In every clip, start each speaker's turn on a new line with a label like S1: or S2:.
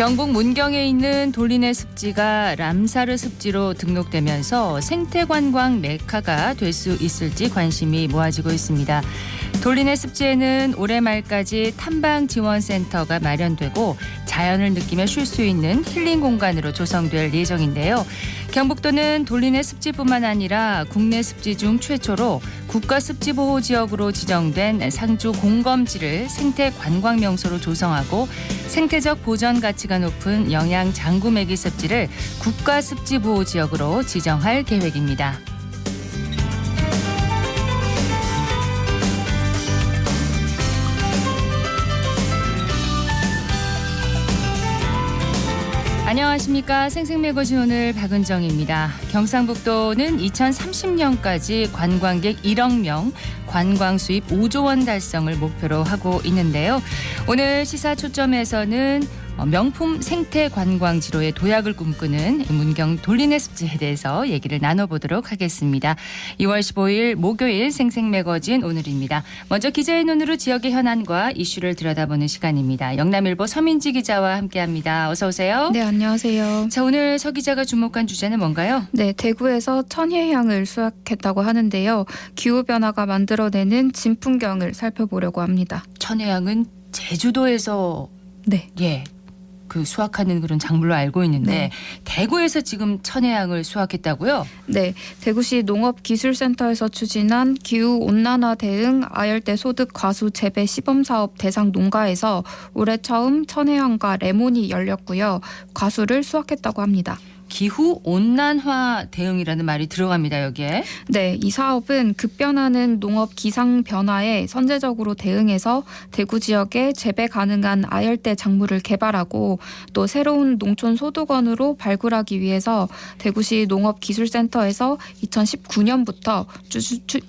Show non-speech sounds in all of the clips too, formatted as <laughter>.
S1: 경북 문경에 있는 돌리네 습지가 람사르 습지로 등록되면서 생태관광 메카가 될 수 있을지 관심이 모아지고 있습니다. 돌리네 습지에는 올해 말까지 탐방 지원센터가 마련되고 자연을 느끼며 쉴 수 있는 힐링 공간으로 조성될 예정인데요. 경북도는 돌리네 습지뿐만 아니라 국내 습지 중 최초로 국가 습지 보호 지역으로 지정된 상주 공검지를 생태 관광 명소로 조성하고 생태적 보전 가치가 높은 영양 장구 매기 습지를 국가 습지 보호 지역으로 지정할 계획입니다. 안녕하십니까 생생매거진 오늘 박은정입니다. 경상북도는 2030년까지 관광객 1억 명, 관광 수입 5조 원 달성을 목표로 하고 있는데요. 오늘 시사 초점에서는 어, 명품 생태 관광지로의 도약을 꿈꾸는 문경 돌리네 습지에 대해서 얘기를 나눠보도록 하겠습니다. 2월 15일 목요일 생생매거진 오늘입니다. 먼저 기자의 눈으로 지역의 현안과 이슈를 들여다보는 시간입니다. 영남일보 서민지 기자와 함께합니다. 어서 오세요.
S2: 네, 안녕하세요.
S1: 자 오늘 서 기자가 주목한 주제는 뭔가요?
S2: 네, 대구에서 천혜향을 수확했다고 하는데요. 기후 변화가 만들어 내는 진풍경을 살펴보려고 합니다.
S1: 천혜향은 제주도에서
S2: 네.
S1: 예. 그 수확하는 그런 작물로 알고 있는데
S2: 네.
S1: 대구에서 지금 천혜향을 수확했다고요?
S2: 네, 대구시 농업기술센터에서 추진한 기후 온난화 대응 아열대 소득 과수 재배 시범 사업 대상 농가에서 올해 처음 천혜향과 레몬이 열렸고요. 과수를 수확했다고 합니다.
S1: 기후 온난화 대응이라는 말이 들어갑니다 여기에.
S2: 네, 이 사업은 급변하는 농업 기상 변화에 선제적으로 대응해서 대구 지역에 재배 가능한 아열대 작물을 개발하고 또 새로운 농촌 소득원으로 발굴하기 위해서 대구시 농업기술센터에서 2019년부터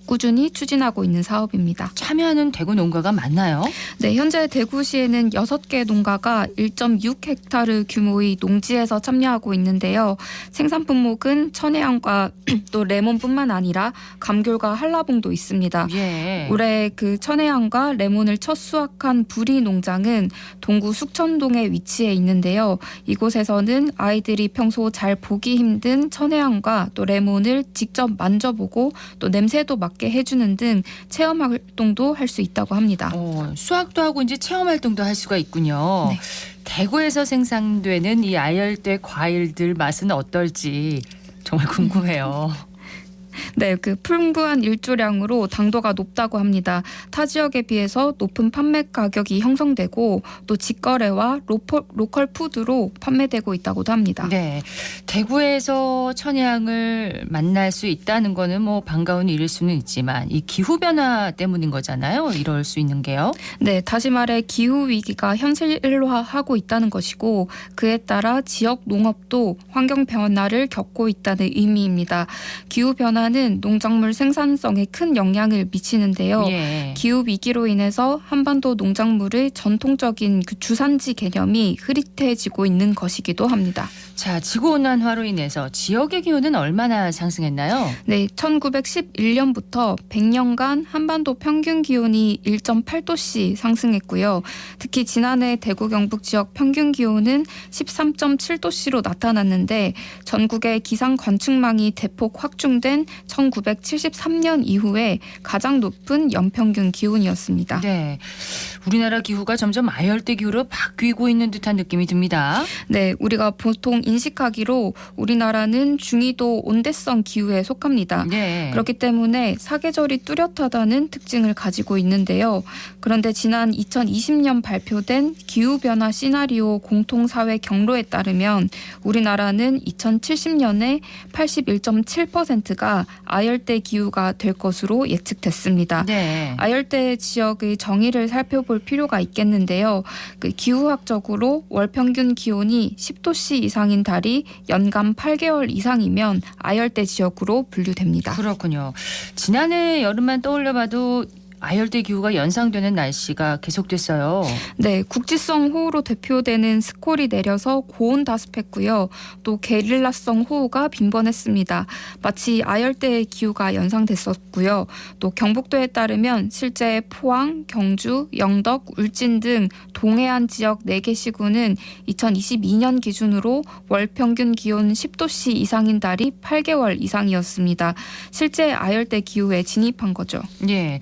S2: 꾸준히 추진하고 있는 사업입니다.
S1: 참여하는 대구 농가가 많나요?
S2: 네, 현재 대구시에는 6개 농가가 1.6헥타르 규모의 농지에서 참여하고 있는데요. 생산 품목은 천혜향과 <clears throat> 또 레몬뿐만 아니라 감귤과 한라봉도 있습니다.
S1: 예.
S2: 올해 그 천혜향과 레몬을 첫 수확한 부리 농장은 동구 숙천동에 위치해 있는데요. 이곳에서는 아이들이 평소 잘 보기 힘든 천혜향과 또 레몬을 직접 만져보고 또 냄새도 맡게 해주는 등 체험 활동도 할 수 있다고 합니다.
S1: 어, 수확도 하고 이제 체험 활동도 할 수가 있군요.
S2: 네.
S1: 대구에서 생산되는 이 아열대 과일들 맛은 어떨지 정말 궁금해요.
S2: 네, 그 풍부한 일조량으로 당도가 높다고 합니다. 타 지역에 비해서 높은 판매 가격이 형성되고 또 직거래와 로컬, 로컬 푸드로 판매되고 있다고도 합니다.
S1: 네. 대구에서 천혜향을 만날 수 있다는 거는 뭐 반가운 일일 수는 있지만 이 기후 변화 때문인 거잖아요. 이럴 수 있는 게요.
S2: 네, 다시 말해 기후 위기가 현실화하고 있다는 것이고 그에 따라 지역 농업도 환경 변화를 겪고 있다는 의미입니다. 기후 변화 는 농작물 생산성에 큰 영향을 미치는데요.
S1: 예.
S2: 기후 위기로 인해서 한반도 농작물의 전통적인 그 주산지 개념이 흐릿해지고 있는 것이기도 합니다.
S1: 자, 지구 온난화로 인해서 지역의 기온은 얼마나 상승했나요?
S2: 네, 1911년부터 100년간 한반도 평균 기온이 1.8도씩 상승했고요. 특히 지난해 대구 경북 지역 평균 기온은 13.7도씨로 나타났는데 전국의 기상 관측망이 대폭 확충된 1973년 이후에 가장 높은 연평균 기온이었습니다.
S1: 네. 우리나라 기후가 점점 아열대 기후로 바뀌고 있는 듯한 느낌이 듭니다.
S2: 네, 우리가 보통 인식하기로 우리나라는 중위도 온대성 기후에 속합니다.
S1: 네.
S2: 그렇기 때문에 사계절이 뚜렷하다는 특징을 가지고 있는데요. 그런데 지난 2020년 발표된 기후변화 시나리오 공통사회 경로에 따르면 우리나라는 2070년에 81.7%가 아열대 기후가 될 것으로 예측됐습니다.
S1: 네.
S2: 아열대 지역의 정의를 살펴볼 필요가 있겠는데요. 그 기후학적으로 월 평균 기온이 10도씨 이상인 달이 연간 8개월 이상이면 아열대 지역으로 분류됩니다.
S1: 그렇군요. 지난해 여름만 떠올려봐도 아열대 기후가 연상되는 날씨가 계속됐어요.
S2: 네, 국지성 호우로 대표되는 스콜이 내려서 고온 다습했고요. 또 게릴라성 호우가 빈번했습니다. 마치 아열대의 기후가 연상됐었고요. 또 경북도에 따르면 실제 포항, 경주, 영덕, 울진 등 동해안 지역 4개 시군은 2022년 기준으로 월 평균 기온 10도씨 이상인 달이 8개월 이상이었습니다. 실제 아열대 기후에 진입한 거죠.
S1: 예.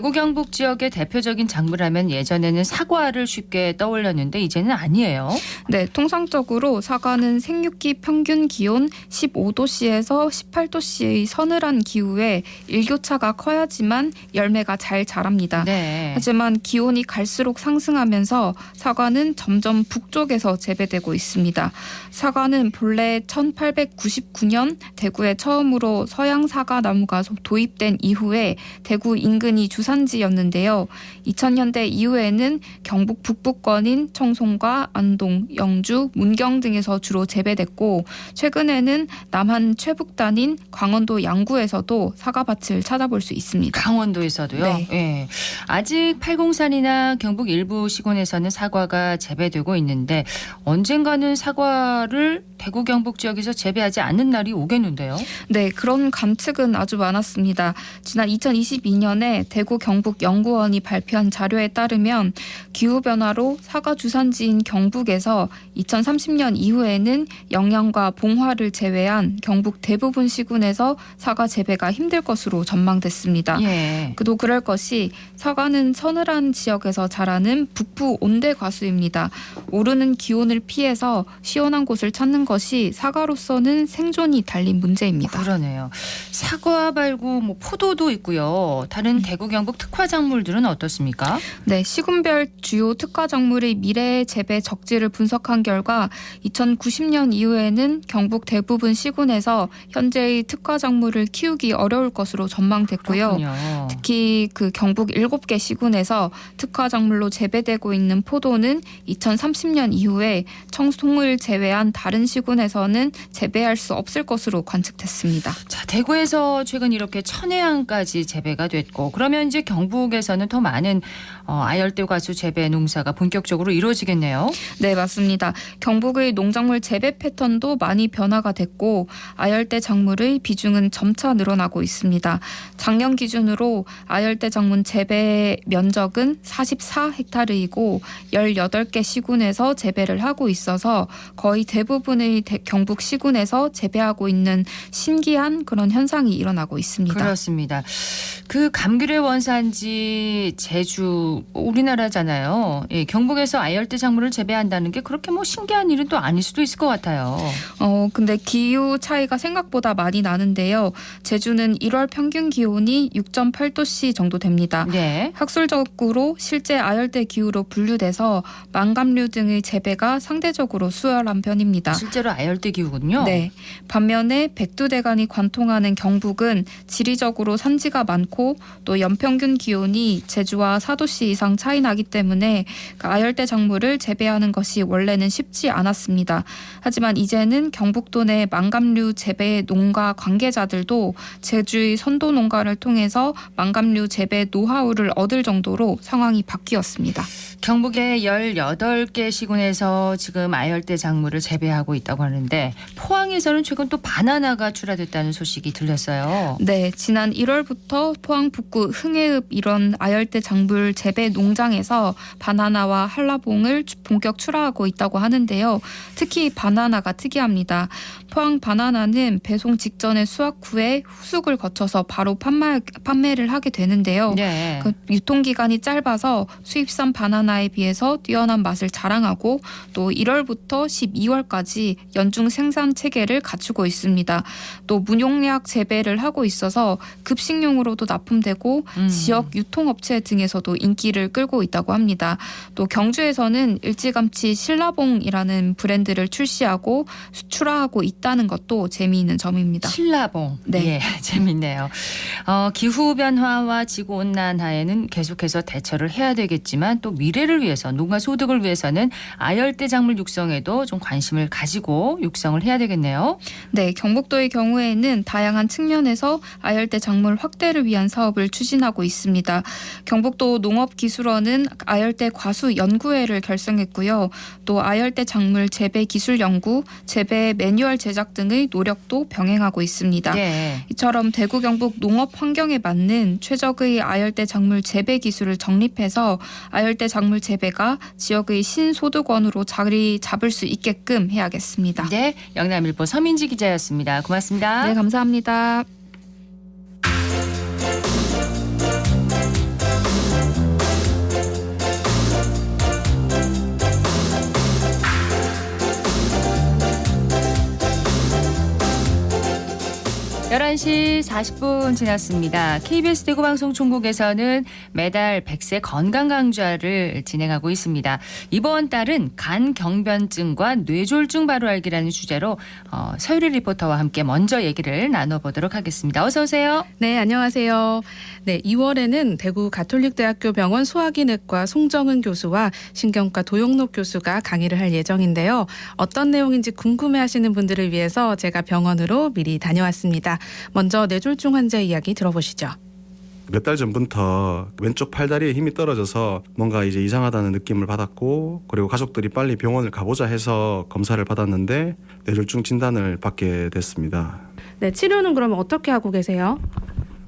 S1: 대구 경북 지역의 대표적인 작물하면 예전에는 사과를 쉽게 떠올렸는데 이제는 아니에요.
S2: 네, 통상적으로 사과는 생육기 평균 기온 15도씨에서 18도씨의 서늘한 기후에 일교차가 커야지만 열매가 잘 자랍니다.
S1: 네.
S2: 하지만 기온이 갈수록 상승하면서 사과는 점점 북쪽에서 재배되고 있습니다. 사과는 본래 1899년 대구에 처음으로 서양 사과 나무가 도입된 이후에 대구 인근이 주 산지였는데요. 2000년대 이후에는 경북 북부권인 청송과 안동, 영주, 문경 등에서 주로 재배됐고 최근에는 남한 최북단인 강원도 양구에서도 사과밭을 찾아볼 수 있습니다.
S1: 강원도에서도요.
S2: 네.
S1: 예. 아직 팔공산이나 경북 일부 시군에서는 사과가 재배되고 있는데 언젠가는 사과를 대구 경북 지역에서 재배하지 않는 날이 오겠는데요.
S2: 네, 그런 관측은 아주 많았습니다. 지난 2022년에 대구 경북 연구원이 발표한 자료에 따르면 기후 변화로 사과 주산지인 경북에서 2030년 이후에는 영양과 봉화를 제외한 경북 대부분 시군에서 사과 재배가 힘들 것으로 전망됐습니다.
S1: 예.
S2: 그도 그럴 것이 사과는 서늘한 지역에서 자라는 북부 온대 과수입니다. 오르는 기온을 피해서 시원한 곳을 찾는 것이 사과로서는 생존이 달린 문제입니다.
S1: 그러네요. 사과 말고 뭐 포도도 있고요. 다른 대구 경북 특화 작물들은 어떻습니까?
S2: 네, 시군별 주요 특화 작물의 미래 재배 적지를 분석한 결과 2090년 이후에는 경북 대부분 시군에서 현재의 특화 작물을 키우기 어려울 것으로 전망됐고요.
S1: 그렇군요.
S2: 특히 그 경북 7개 시군에서 특화 작물로 재배되고 있는 포도는 2030년 이후에 청송을 제외한 다른 시군에서는 재배할 수 없을 것으로 관측됐습니다.
S1: 자, 대구에서 최근 이렇게 천혜향까지 재배가 됐고 그러면 경북에서는 더 많은 어, 아열대 과수 재배 농사가 본격적으로 이루어지겠네요.
S2: 네, 맞습니다. 경북의 농작물 재배 패턴도 많이 변화가 됐고 아열대 작물의 비중은 점차 늘어나고 있습니다. 작년 기준으로 아열대 작물 재배 면적은 44헥타르이고 18개 시군에서 재배를 하고 있어서 거의 대부분의 대- 경북 시군에서 재배하고 있는 신기한 그런 현상이 일어나고 있습니다.
S1: 그렇습니다. 그 감귤의 원산지 제주 우리나라잖아요. 예, 경북에서 아열대 작물을 재배한다는 게 그렇게 뭐 신기한 일은 또 아닐 수도 있을 것 같아요.
S2: 어, 근데 기후 차이가 생각보다 많이 나는데요. 제주는 1월 평균 기온이 6.8도씨 정도 됩니다.
S1: 네.
S2: 학술적으로 실제 아열대 기후로 분류돼서 망감류 등의 재배가 상대적으로 수월한 편입니다.
S1: 실제로 아열대 기후군요.
S2: 네. 반면에 백두대간이 관통하는 경북은 지리적으로 산지가 많고 또 연평균 기온이 제주와 4도씨 이상 차이 나기 때문에 그 아열대 작물을 재배하는 것이 원래는 쉽지 않았습니다. 하지만 이제는 경북도 내 망감류 재배 농가 관계자들도 제주의 선도 농가를 통해서 망감류 재배 노하우를 얻을 정도로 상황이 바뀌었습니다.
S1: 경북의 18개 시군에서 지금 아열대 작물을 재배하고 있다고 하는데 포항에서는 최근 또 바나나가 출하됐다는 소식이 들렸어요.
S2: 네, 지난 1월부터 포항 북구 흥해읍 이런 아열대 작물 재배 농장에서 바나나와 한라봉을 주- 본격 출하하고 있다고 하는데요. 특히 바나나가 특이합니다. 포항 바나나는 배송 직전에 수확 후에 후숙을 거쳐서 바로 판매, 판매를 하게 되는데요.
S1: 네.
S2: 그 유통기간이 짧아서 수입산 바나나 에 비해서 뛰어난 맛을 자랑하고 또 1월부터 12월까지 연중 생산 체계를 갖추고 있습니다. 또 문용약 재배를 하고 있어서 급식용으로도 납품되고
S1: 음.
S2: 지역 유통업체 등에서도 인기를 끌고 있다고 합니다. 또 경주에서는 일찌감치 신라봉이라는 브랜드를 출시하고 수출하고 있다는 것도 재미있는 점입니다.
S1: 신라봉.
S2: 네.
S1: 예, <laughs> 재밌네요. 어, 기후 변화와 지구 온난화에는 계속해서 대처를 해야 되겠지만 또 미래 미래를 위해서 농가 소득을 위해서는 아열대 작물 육성에도 좀 관심을 가지고 육성을 해야 되겠네요.
S2: 네, 경북도의 경우에는 다양한 측면에서 아열대 작물 확대를 위한 사업을 추진하고 있습니다. 경북도 농업기술원은 아열대 과수 연구회를 결성했고요. 또 아열대 작물 재배 기술 연구, 재배 매뉴얼 제작 등의 노력도 병행하고 있습니다.
S1: 네.
S2: 이처럼 대구 경북 농업 환경에 맞는 최적의 아열대 작물 재배 기술을 정립해서 아열대 작물 재배가 지역의 신소득원으로 자리 잡을 수 있게끔 해야겠습니다.
S1: 네, 영남일보 서민지 기자였습니다. 고맙습니다.
S2: 네, 감사합니다.
S1: 열한 시 40분 지났습니다. KBS 대구방송 중국에서는 매달 100세 건강 강좌를 진행하고 있습니다. 이번 달은 간 경변증과 뇌졸중 바로 알기라는 주제로 어, 서유리 리포터와 함께 먼저 얘기를 나눠보도록 하겠습니다. 어서 오세요.
S3: 네, 안녕하세요. 네, 2월에는 대구 가톨릭대학교 병원 소화기내과 송정은 교수와 신경과 도용록 교수가 강의를 할 예정인데요. 어떤 내용인지 궁금해 하시는 분들을 위해서 제가 병원으로 미리 다녀왔습니다. 먼저 뇌졸중 환자 이야기 들어보시죠.
S4: 몇 달 전부터 왼쪽 팔다리에 힘이 떨어져서 뭔가 이제 이상하다는 느낌을 받았고 그리고 가족들이 빨리 병원을 가보자 해서 검사를 받았는데 뇌졸중 진단을 받게 됐습니다.
S3: 네, 치료는 그러면 어떻게 하고 계세요?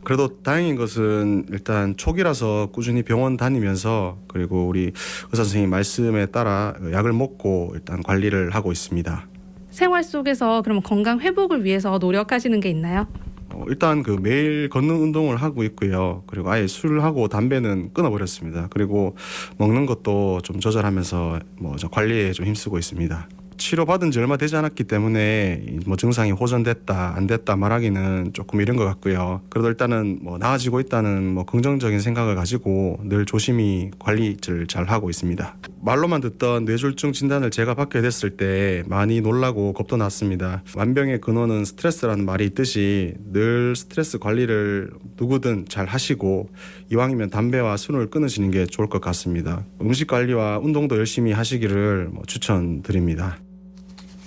S4: 그래도 다행인 것은 일단 초기라서 꾸준히 병원 다니면서 그리고 우리 의사 선생님 말씀에 따라 약을 먹고 일단 관리를 하고 있습니다.
S3: 생활 속에서 그럼 건강 회복을 위해서 노력하시는 게 있나요?
S4: 어, 일단 그 매일 걷는 운동을 하고 있고요. 그리고 아예 술하고 담배는 끊어버렸습니다. 그리고 먹는 것도 좀 조절하면서 뭐저 관리에 좀 힘쓰고 있습니다. 치료 받은 지 얼마 되지 않았기 때문에 이뭐 증상이 호전됐다 안 됐다 말하기는 조금 이른 것 같고요. 그래도 일단은 뭐 나아지고 있다는 뭐 긍정적인 생각을 가지고 늘 조심히 관리를 잘 하고 있습니다. 말로만 듣던 뇌졸중 진단을 제가 받게 됐을 때 많이 놀라고 겁도 났습니다. 완병의 근원은 스트레스라는 말이 있듯이 늘 스트레스 관리를 누구든 잘 하시고 이왕이면 담배와 술을 끊으시는 게 좋을 것 같습니다. 음식 관리와 운동도 열심히 하시기를 뭐 추천드립니다.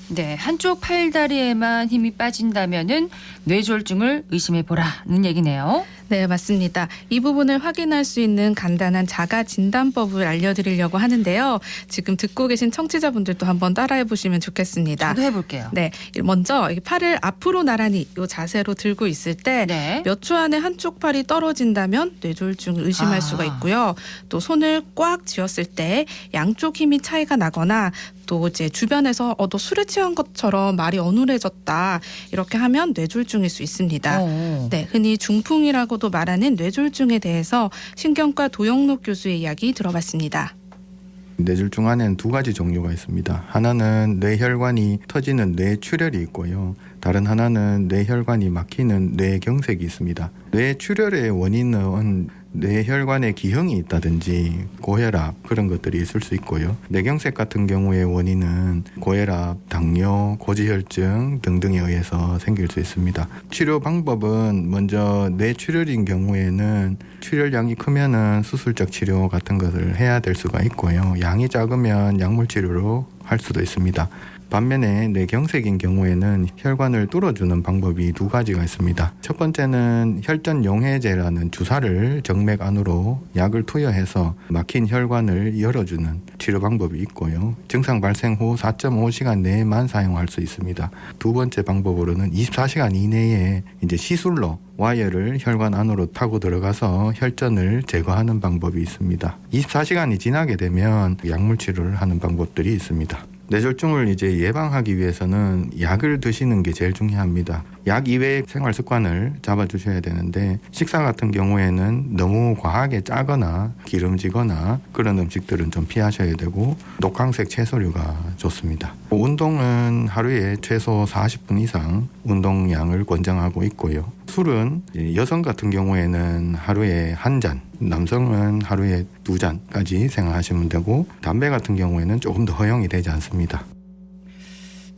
S1: 네, 한쪽 팔다리에만 힘이 빠진다면은 뇌졸중을 의심해 보라는 얘기네요.
S3: 네, 맞습니다. 이 부분을 확인할 수 있는 간단한 자가 진단법을 알려드리려고 하는데요. 지금 듣고 계신 청취자분들도 한번 따라해 보시면 좋겠습니다.
S1: 저도 해볼게요.
S3: 네, 먼저 이 팔을 앞으로 나란히 이 자세로 들고 있을 때
S1: 네.
S3: 몇초 안에 한쪽 팔이 떨어진다면 뇌졸중을 의심할
S1: 아.
S3: 수가 있고요. 또 손을 꽉 쥐었을 때 양쪽 힘이 차이가 나거나 또 이제 주변에서 어, 너 술에 취한 것처럼 말이 어눌해졌다 이렇게 하면 뇌졸중일 수 있습니다.
S1: 어.
S3: 네, 흔히 중풍이라고도 말하는 뇌졸중에 대해서 신경과 도영록 교수의 이야기 들어봤습니다.
S5: 뇌졸중 안에는 두 가지 종류가 있습니다. 하나는 뇌혈관이 터지는 뇌출혈이 있고요. 다른 하나는 뇌혈관이 막히는 뇌경색이 있습니다. 뇌출혈의 원인은 뇌혈관에 기형이 있다든지 고혈압 그런 것들이 있을 수 있고요. 뇌경색 같은 경우의 원인은 고혈압, 당뇨, 고지혈증 등등에 의해서 생길 수 있습니다. 치료 방법은 먼저 뇌출혈인 경우에는 출혈량이 크면은 수술적 치료 같은 것을 해야 될 수가 있고요. 양이 작으면 약물 치료로 할 수도 있습니다. 반면에 뇌경색인 경우에는 혈관을 뚫어주는 방법이 두 가지가 있습니다. 첫 번째는 혈전 용해제라는 주사를 정맥 안으로 약을 투여해서 막힌 혈관을 열어주는 치료 방법이 있고요. 증상 발생 후 4.5시간 내에만 사용할 수 있습니다. 두 번째 방법으로는 24시간 이내에 이제 시술로 와이어를 혈관 안으로 타고 들어가서 혈전을 제거하는 방법이 있습니다. 24시간이 지나게 되면 약물 치료를 하는 방법들이 있습니다. 뇌졸중을 이제 예방하기 위해서는 약을 드시는 게 제일 중요합니다. 약 이외의 생활 습관을 잡아주셔야 되는데 식사 같은 경우에는 너무 과하게 짜거나 기름지거나 그런 음식들은 좀 피하셔야 되고 녹황색 채소류가 좋습니다. 운동은 하루에 최소 40분 이상 운동량을 권장하고 있고요. 술은 여성 같은 경우에는 하루에 한 잔, 남성은 하루에 두 잔까지 생각하시면 되고 담배 같은 경우에는 조금 더 허용이 되지 않습니다.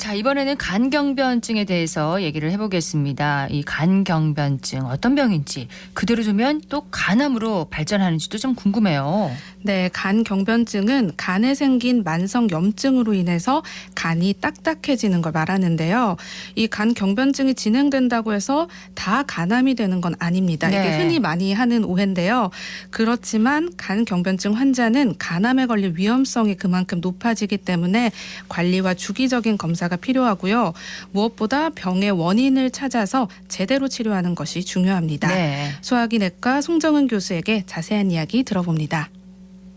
S1: 자, 이번에는 간경변증에 대해서 얘기를 해보겠습니다. 이 간경변증 어떤 병인지 그대로 두면 또 간암으로 발전하는지도 좀 궁금해요.
S3: 네, 간 경변증은 간에 생긴 만성 염증으로 인해서 간이 딱딱해지는 걸 말하는데요. 이 간 경변증이 진행된다고 해서 다 간암이 되는 건 아닙니다.
S1: 네.
S3: 이게 흔히 많이 하는 오해인데요. 그렇지만 간 경변증 환자는 간암에 걸릴 위험성이 그만큼 높아지기 때문에 관리와 주기적인 검사가 필요하고요. 무엇보다 병의 원인을 찾아서 제대로 치료하는 것이 중요합니다.
S1: 네.
S3: 소화기내과 송정은 교수에게 자세한 이야기 들어봅니다.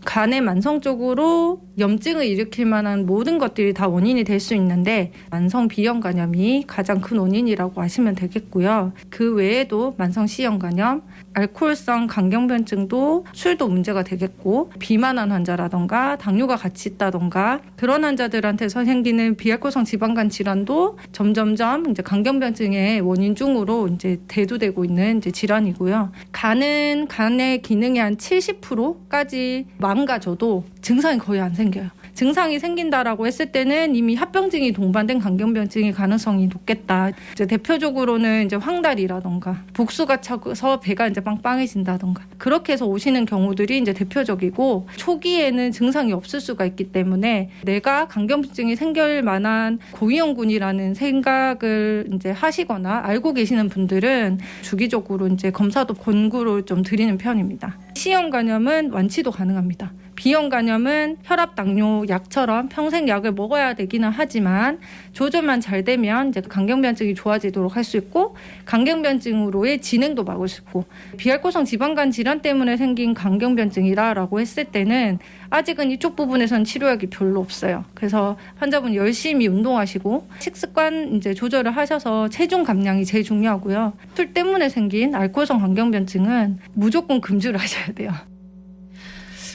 S6: 간에 만성적으로 염증을 일으킬 만한 모든 것들이 다 원인이 될 수 있는데 만성 비형 간염이 가장 큰 원인이라고 아시면 되겠고요. 그 외에도 만성 C형 간염, 알코올성 간경변증도 술도 문제가 되겠고 비만한 환자라던가 당뇨가 같이 있다던가 그런 환자들한테서 생기는 비알코올성 지방간 질환도 점점점 이제 간경변증의 원인 중으로 이제 대두되고 있는 이제 질환이고요. 간은 간의 기능의 한 70%까지 망가져도 증상이 거의 안 생겨요. 증상이 생긴다라고 했을 때는 이미 합병증이 동반된 간경변증의 가능성이 높겠다. 이제 대표적으로는 이제 황달이라던가 복수가 차서 배가 이제 빵빵해진다던가 그렇게 해서 오시는 경우들이 이제 대표적이고 초기에는 증상이 없을 수가 있기 때문에 내가 간경변증이 생길 만한 고위험군이라는 생각을 이제 하시거나 알고 계시는 분들은 주기적으로 이제 검사도 권고를 좀 드리는 편입니다. C형 간염은 완치도 가능합니다. B형 간염은 혈압 당뇨 약처럼 평생 약을 먹어야 되기는 하지만 조절만 잘 되면 이제 간경변증이 좋아지도록 할 수 있고 간경변증으로의 진행도 막을 수 있고 비알코올성 지방간 질환 때문에 생긴 간경변증이라라고 했을 때는 아직은 이쪽 부분에선 치료약이 별로 없어요. 그래서 환자분 열심히 운동하시고 식습관 이제 조절을 하셔서 체중 감량이 제일 중요하고요. 술 때문에 생긴 알코올성 간경변증은 무조건 금주를 하셔야 돼요.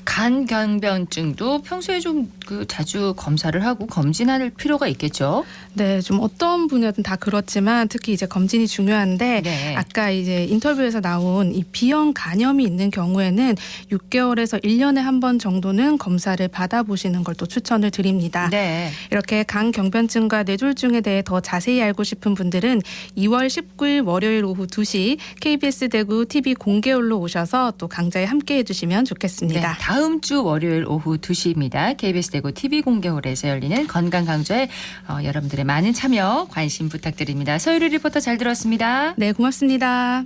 S1: 간경변증도 평소에 좀그 자주 검사를 하고 검진할 필요가 있겠죠.
S3: 네, 좀 어떤 분야든 다 그렇지만 특히 이제 검진이 중요한데
S1: 네.
S3: 아까 이제 인터뷰에서 나온 이 B형 간염이 있는 경우에는 6개월에서 1년에 한 번 정도는 검사를 받아보시는 걸 또 추천을 드립니다.
S1: 네.
S3: 이렇게 간 경변증과 뇌졸중에 대해 더 자세히 알고 싶은 분들은 2월 19일 월요일 오후 2시 KBS 대구 TV 공개홀로 오셔서 또 강좌에 함께 해 주시면
S1: 네,
S3: 좋겠습니다.
S1: 다음 주 월요일 오후 2시입니다. KBS 대구 TV 공개홀에서 열리는 건강 강좌에 어, 여러분들의 많은 참여 관심 부탁드립니다. 서유리 리포터 잘 들었습니다.
S3: 네, 고맙습니다.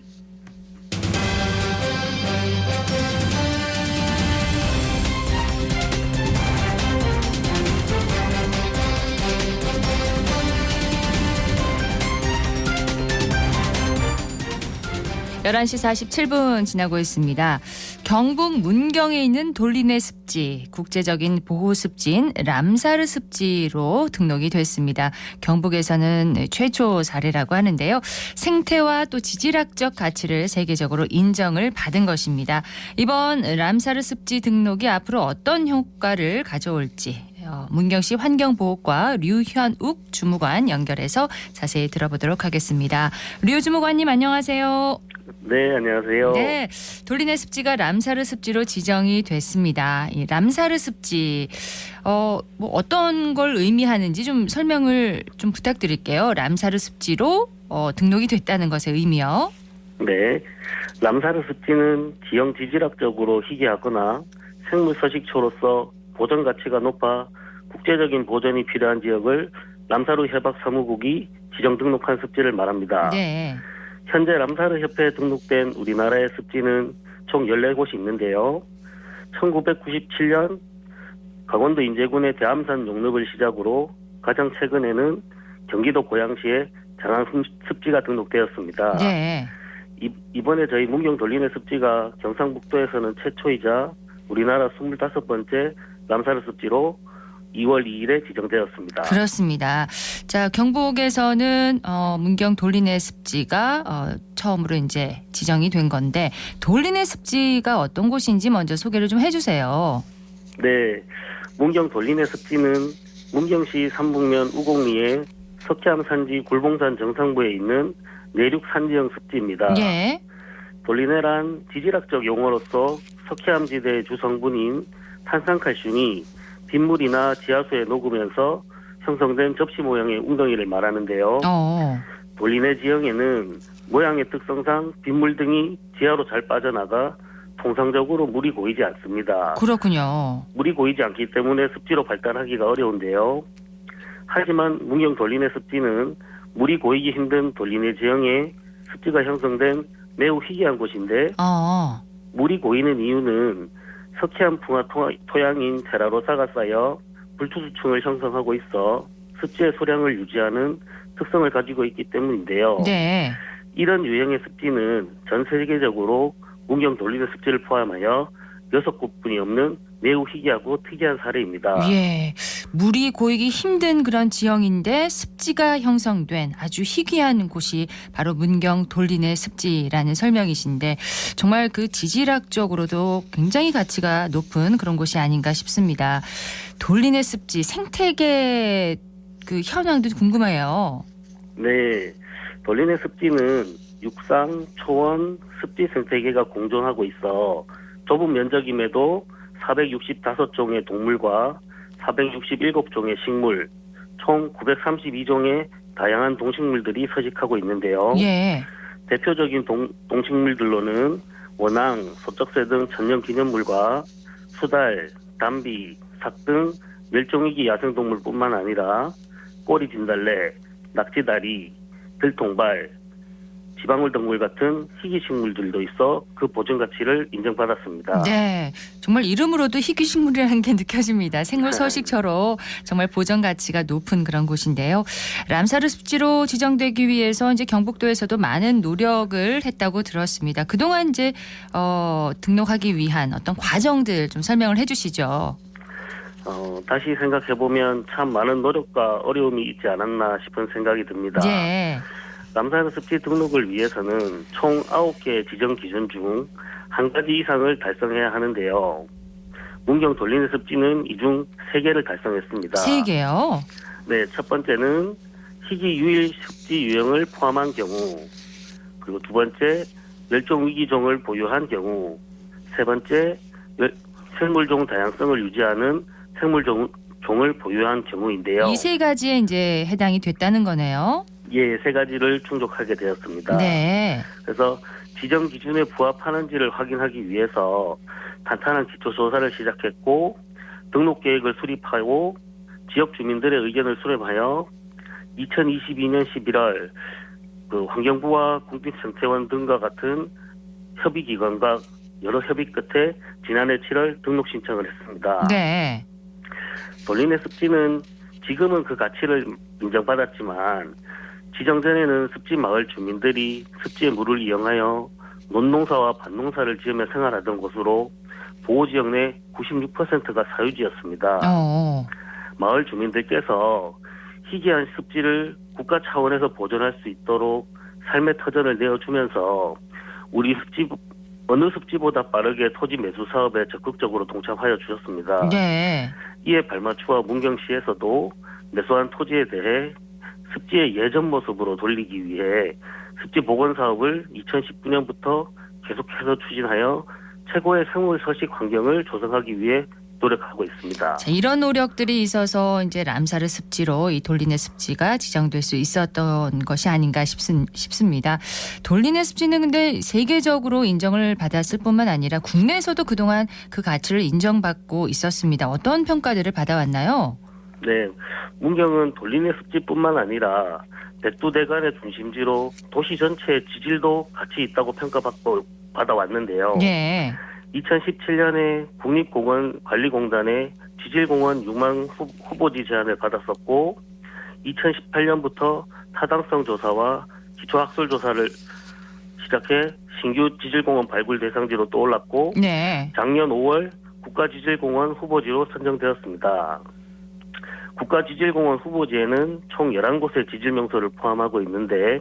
S1: 열한 시 47분 지나고 있습니다. 경북 문경에 있는 돌리네 습지, 국제적인 보호 습지인 람사르 습지로 등록이 됐습니다. 경북에서는 최초 사례라고 하는데요. 생태와 또 지질학적 가치를 세계적으로 인정을 받은 것입니다. 이번 람사르 습지 등록이 앞으로 어떤 효과를 가져올지 어, 문경시 환경보호과 류현욱 주무관 연결해서 자세히 들어보도록 하겠습니다. 류 주무관님 안녕하세요.
S7: 네, 안녕하세요.
S1: 네, 돌리네 습지가 람사르 습지로 지정이 됐습니다. 이 람사르 습지, 어, 뭐 어떤 걸 의미하는지 좀 설명을 좀 부탁드릴게요. 람사르 습지로 어, 등록이 됐다는 것의 의미요.
S7: 네. 람사르 습지는 지형 지질학적으로 희귀하거나 생물 서식초로서 보전 가치가 높아 국제적인 보전이 필요한 지역을 람사르 해박 사무국이 지정 등록한 습지를 말합니다.
S1: 네,
S7: 현재 람사르 협회에 등록된 우리나라의 습지는 총 14곳이 있는데요. 1997년 강원도 인제군의 대암산 용rop을 시작으로 가장 최근에는 경기도 고양시의 장안 습지가 등록되었습니다.
S1: 네.
S7: 이- 이번에 저희 문경 돌리네 습지가 경상북도에서는 최초이자 우리나라 25번째 람사르 습지로 2월 2일에 지정되었습니다.
S1: 그렇습니다. 자, 경북에서는 어, 문경 돌리네 습지가 어, 처음으로 이제 지정이 된 건데 돌리네 습지가 어떤 곳인지 먼저 소개를 좀 해주세요.
S7: 네, 문경 돌리네 습지는 문경시 삼북면 우곡리의 석회암 산지 굴봉산 정상부에 있는 내륙 산지형 습지입니다.
S1: 예,
S7: 돌리네란 지질학적 용어로서 석회암 지대의 주성분인 탄산칼슘이 빗물이나 지하수에 녹으면서 형성된 접시 모양의 웅덩이를 말하는데요.
S1: 어.
S7: 돌리네 지형에는 모양의 특성상 빗물 등이 지하로 잘 빠져나가 통상적으로 물이 고이지 않습니다.
S1: 그렇군요.
S7: 물이 고이지 않기 때문에 습지로 발달하기가 어려운데요. 하지만 문경 돌리네 습지는 물이 고이기 힘든 돌리네 지형에 습지가 형성된 매우 희귀한 곳인데
S1: 어.
S7: 물이 고이는 이유는 석회암 풍화 토- 토양인 테라로사가 쌓여 불투수층을 형성하고 있어 습지의 소량을 유지하는 특성을 가지고 있기 때문인데요.
S1: 네.
S7: 이런 유형의 습지는 전 세계적으로 문경 돌리는 습지를 포함하여 여섯 곳뿐이 없는 매우 희귀하고 특이한 사례입니다.
S1: 예. 물이 고이기 힘든 그런 지형인데 습지가 형성된 아주 희귀한 곳이 바로 문경 돌리네 습지라는 설명이신데 정말 그 지질학적으로도 굉장히 가치가 높은 그런 곳이 아닌가 싶습니다. 돌리네 습지 생태계 그 현황도 궁금해요.
S7: 네. 돌리네 습지는 육상, 초원, 습지 생태계가 공존하고 있어 좁은 면적임에도 465종의 동물과 467종의 식물, 총 932종의 다양한 동식물들이 서식하고 있는데요.
S1: 예.
S7: 대표적인 동, 동식물들로는 원앙, 소쩍새 등 천년 기념물과 수달, 담비, 삭 등 멸종위기 야생동물뿐만 아니라 꼬리 진달래, 낙지다리, 들통발, 지방울 동물 같은 희귀 식물들도 있어 그 보존 가치를 인정받았습니다.
S1: 네. 정말 이름으로도 희귀 식물이라는 게 느껴집니다. 생물 서식처로 정말 보전 가치가 높은 그런 곳인데요. 람사르 습지로 지정되기 위해서 이제 경북도에서도 많은 노력을 했다고 들었습니다. 그동안 이제 어 등록하기 위한 어떤 과정들 좀 설명을 해 주시죠.
S7: 어, 다시 생각해 보면 참 많은 노력과 어려움이 있지 않았나 싶은 생각이 듭니다.
S1: 예.
S7: 남산 습지 등록을 위해서는 총 9개의 지정 기준 중 한 가지 이상을 달성해야 하는데요. 문경 돌리는 습지는 이 중 3개를 달성했습니다.
S1: 세 개요.
S7: 네, 첫 번째는 희귀 유일 습지 유형을 포함한 경우, 그리고 두 번째 멸종 위기종을 보유한 경우, 세 번째 멸- 생물종 다양성을 유지하는 생물종 종을 보유한 경우인데요.
S1: 이 세 가지에 이제 해당이 됐다는 거네요.
S7: 예, 세 가지를 충족하게 되었습니다.
S1: 네.
S7: 그래서 지정 기준에 부합하는지를 확인하기 위해서 탄탄한 기초 조사를 시작했고 등록 계획을 수립하고 지역 주민들의 의견을 수렴하여 2022년 11월 그 환경부와 국립생태원 등과 같은 협의 기관과 여러 협의 끝에 지난해 7월 등록 신청을 했습니다.
S1: 네.
S7: 돌리네 습지는 지금은 그 가치를 인정받았지만 지정 전에는 습지 마을 주민들이 습지의 물을 이용하여 논농사와 밭농사를 지으며 생활하던 곳으로 보호지역 내 96%가 사유지였습니다.
S1: 어.
S7: 마을 주민들께서 희귀한 습지를 국가 차원에서 보존할 수 있도록 삶의 터전을 내어주면서 우리 습지 어느 습지보다 빠르게 토지 매수 사업에 적극적으로 동참하여 주셨습니다.
S1: 네.
S7: 이에 발맞추어 문경시에서도 매수한 토지에 대해 습지의 예전 모습으로 돌리기 위해 습지 복원 사업을 2019년부터 계속해서 추진하여 최고의 생물 서식 환경을 조성하기 위해 노력하고 있습니다.
S1: 자, 이런 노력들이 있어서 이제 람사르 습지로 이 돌리네 습지가 지정될 수 있었던 것이 아닌가 싶습, 싶습니다. 돌리네 습지는 근데 세계적으로 인정을 받았을 뿐만 아니라 국내에서도 그동안 그 가치를 인정받고 있었습니다. 어떤 평가들을 받아왔나요?
S7: 네, 문경은 돌리네 습지뿐만 아니라 백두대간의 중심지로 도시 전체의 지질도 같이 있다고 평가받고 받아왔는데요.
S1: 예.
S7: 2017년에 국립공원관리공단의 지질공원 6만 후- 후보지 제안을 받았었고 2018년부터 타당성 조사와 기초학술 조사를 시작해 신규 지질공원 발굴 대상지로 떠올랐고
S1: 네.
S7: 작년 5월 국가지질공원 후보지로 선정되었습니다. 국가지질공원 후보지에는 총 11곳의 지질 명소를 포함하고 있는데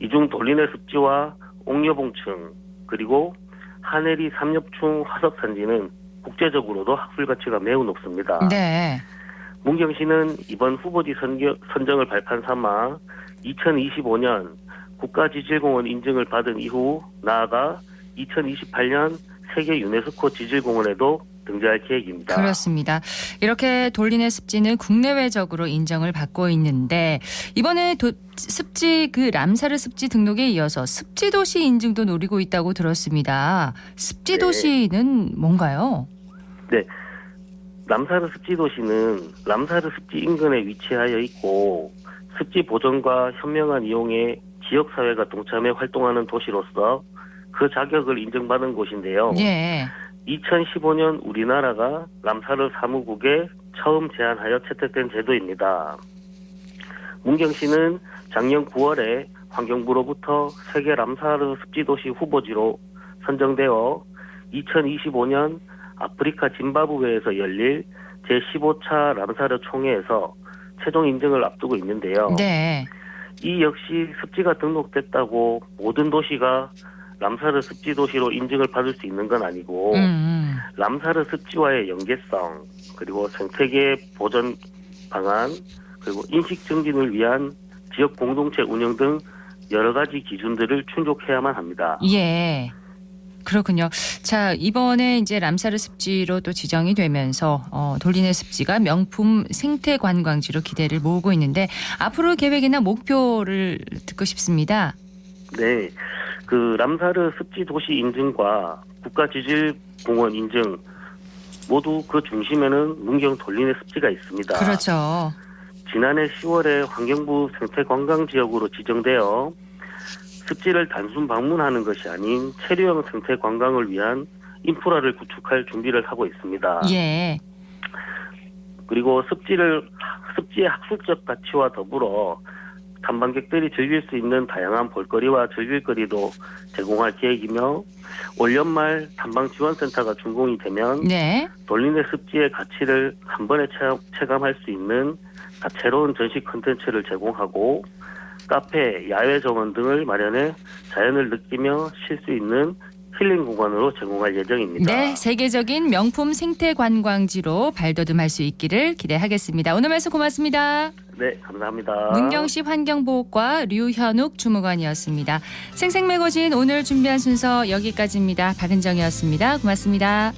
S7: 이 중 돌리네 습지와 옥녀봉층 그리고 하내리 삼엽충 화석산지는 국제적으로도 학술 가치가 매우 높습니다.
S1: 네.
S7: 문경시는 이번 후보지 선겨, 선정을 발판 삼아 2025년 국가지질공원 인증을 받은 이후 나아가 2028년 세계 유네스코 지질공원에도 등재할 계획입니다.
S1: 그렇습니다. 이렇게 돌린의 습지는 국내외적으로 인정을 받고 있는데 이번에 도- 습지 그 람사르 습지 등록에 이어서 습지 도시 인증도 노리고 있다고 들었습니다. 습지
S7: 네.
S1: 도시는 뭔가요?
S7: 람사르 습지 도시는 람사르 습지 인근에 위치하여 있고 습지 보존과 현명한 이용에 지역 사회가 동참해 활동하는 도시로서 그 자격을 인정받은 곳인데요.
S1: 예.
S7: 2015년 우리나라가 람사르 사무국에 처음 제안하여 채택된 제도입니다. 문경시는 작년 9월에 환경부로부터 세계 람사르 습지도시 후보지로 선정되어 2025년 아프리카 짐바브웨에서 열릴 제15차 람사르 총회에서 최종 인증을 앞두고 있는데요.
S1: 네.
S7: 이 역시 습지가 등록됐다고 모든 도시가 람사르 습지 도시로 인증을 받을 수 있는 건 아니고
S1: 음.
S7: 람사르 습지와의 연계성 그리고 생태계 보전 방안 그리고 인식 증진을 위한 지역 공동체 운영 등 여러 가지 기준들을 충족해야만 합니다.
S1: 예. 그렇군요. 자, 이번에 이제 람사르 습지로 또 지정이 되면서 어, 돌리네 습지가 명품 생태 관광지로 기대를 모으고 있는데 앞으로 계획이나 목표를 듣고 싶습니다.
S7: 네, 그 람사르 습지 도시 인증과 국가 지질 공원 인증 모두 그 중심에는 문경 돌리네 습지가 있습니다.
S1: 그렇죠.
S7: 지난해 10월에 환경부 생태관광 지역으로 지정되어 습지를 단순 방문하는 것이 아닌 체류형 생태 관광을 위한 인프라를 구축할 준비를 하고 있습니다.
S1: 예.
S7: 그리고 습지를 습지의 학술적 가치와 더불어 탐방객들이 즐길 수 있는 다양한 볼거리와 즐길거리도 제공할 계획이며 올 연말 탐방 지원센터가 준공이 되면
S1: 네.
S7: 돌리네 습지의 가치를 한 번에 체감할 수 있는 다채로운 전시 콘텐츠를 제공하고 카페, 야외 정원 등을 마련해 자연을 느끼며 쉴 수 있는 힐링 공간으로 제공할 예정입니다.
S1: 네, 세계적인 명품 생태 관광지로 발돋움할 수 있기를 기대하겠습니다. 오늘 말씀 고맙습니다.
S7: 네, 감사합니다.
S1: 문경시 환경보호과 류현욱 주무관이었습니다. 생생매거진 오늘 준비한 순서 여기까지입니다. 박은정이었습니다. 고맙습니다.